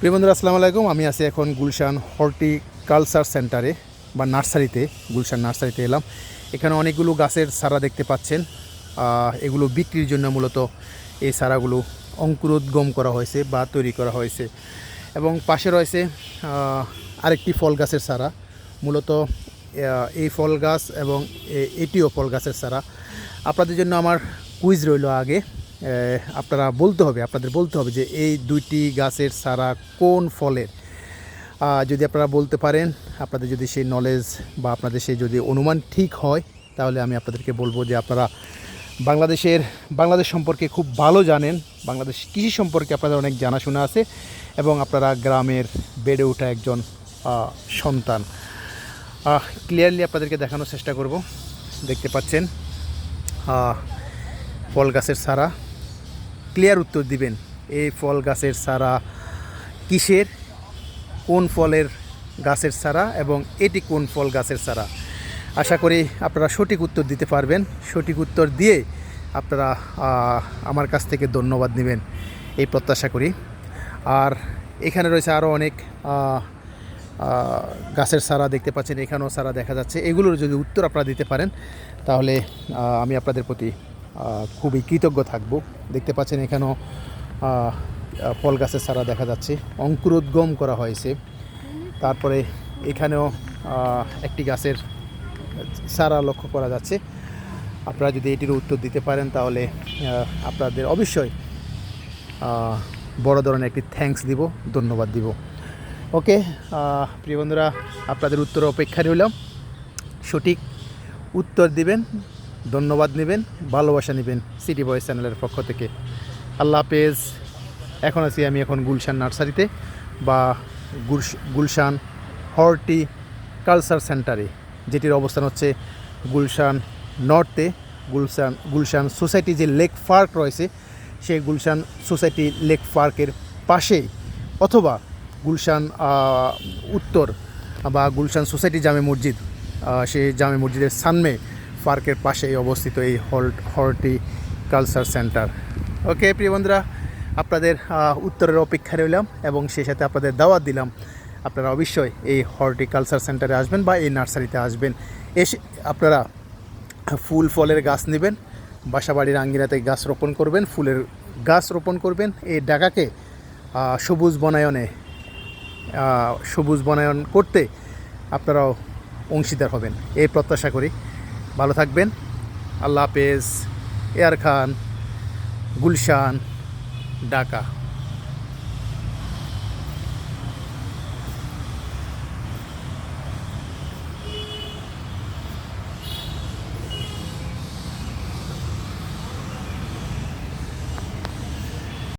প্রিয় বন্ধুরা, আসসালামু আলাইকুম। আমি আছি এখন গুলশান হর্টিকালচার সেন্টারে বা নার্সারিতে, গুলশান নার্সারিতে এলাম। এখানে অনেকগুলো গাছের সারা দেখতে পাচ্ছেন। এগুলো বিক্রির জন্য মূলত এই সারাগুলো অঙ্কুরোদ্গম করা হয়েছে বা তৈরি করা হয়েছে। এবং পাশে রয়েছে আরেকটি ফল গাছের সারা মূলত এই ফল গাছ এবং এটিও ফল গাছের চারা। আপনাদের জন্য আমার কুইজ রইল আগে। আপনারা বলতে হবে, আপনাদের বলতে হবে যে এই দুইটি গাছের সারা কোন ফলের? যদি আপনারা বলতে পারেন, আপনাদের যদি সেই নলেজ বা আপনাদের সেই যদি অনুমান ঠিক হয়, তাহলে আমি আপনাদেরকে বলব যে আপনারা বাংলাদেশের, বাংলাদেশ সম্পর্কে খুব ভালো জানেন, বাংলাদেশ কৃষি সম্পর্কে আপনাদের অনেক জানাশোনা আছে, এবং আপনারা গ্রামের বেড়ে ওঠা একজন সন্তান। ক্লিয়ারলি আপনাদেরকে দেখানোর চেষ্টা করব। দেখতে পাচ্ছেন ফল গাছের চারা। ক্লিয়ার উত্তর দিবেন, এই ফল গাছের সারা কিসের, কোন ফলের গাছের সারা এবং এটি কোন ফল গাছের সারা আশা করি আপনারা সঠিক উত্তর দিতে পারবেন, সঠিক উত্তর দিয়ে আপনারা আমার কাছ থেকে ধন্যবাদ নেবেন, এই প্রত্যাশা করি। আর এখানে রয়েছে আরও অনেক গাছের সারা দেখতে পাচ্ছেন, এখানেও সারা দেখা যাচ্ছে। এগুলোর যদি উত্তর আপনারা দিতে পারেন, তাহলে আমি আপনাদের প্রতি খুবই কৃতজ্ঞ থাকব। দেখতে পাচ্ছেন এখানেও ফল গাছের সারা দেখা যাচ্ছে। অঙ্কুরোদ্গম করা হয়েছে। তারপরে এখানেও একটি গাছের সারা লক্ষ্য করা যাচ্ছে। আপনারা যদি এটির উত্তর দিতে পারেন তাহলে আপনাদের অবশ্যই বড় ধরনের একটি থ্যাঙ্কস দিব, ধন্যবাদ দিব। ওকে প্রিয় বন্ধুরা, আপনাদের উত্তর অপেক্ষা রইলাম। সঠিক উত্তর দিবেন। ধন্যবাদ নেবেন, ভালোবাসা নেবেন সিটি বয়েস চ্যানেলের পক্ষ থেকে। আল্লাহ হাফেজ। এখন আছি আমি এখন গুলশান নার্সারিতে বা গুলশ- গুলশান হর্টি কালচার সেন্টারে, যেটির অবস্থান হচ্ছে গুলশান নর্থে। গুলশান গুলশান সোসাইটি যে লেক পার্ক রয়েছে, সেই গুলশান সোসাইটি লেক পার্কের পাশেই অথবা গুলশান উত্তর বা গুলশান সোসাইটি জামে মসজিদ সেই জামে মসজিদের সামনে পার্কের পাশেই অবস্থিত এই হল্ট হর্টি কালচার সেন্টার। ওকে, প্রিয় বন্ধুরা, আপনাদের উত্তরের অপেক্ষা রইলাম এবং সেই সাথে আপনাদের দাওয়াত দিলাম। আপনারা অবশ্যই এই হর্টিকালচার সেন্টারে আসবেন বা এই নার্সারিতে আসবেন। এসে আপনারা ফুল ফলের গাছ নেবেন, বাসাবাড়ির আঙ্গিনাতে গাছ রোপণ করবেন, ফুলের গাছ রোপণ করবেন। এই ডাকাকে সবুজ বনায়নে সবুজ বনায়ন করতে আপনারাও অংশীদার হবেন। এই প্রত্যাশা করি। ভালো থাকবেন। আল্লাহ হাফেজ। এয়ার খান গুলশান ঢাকা।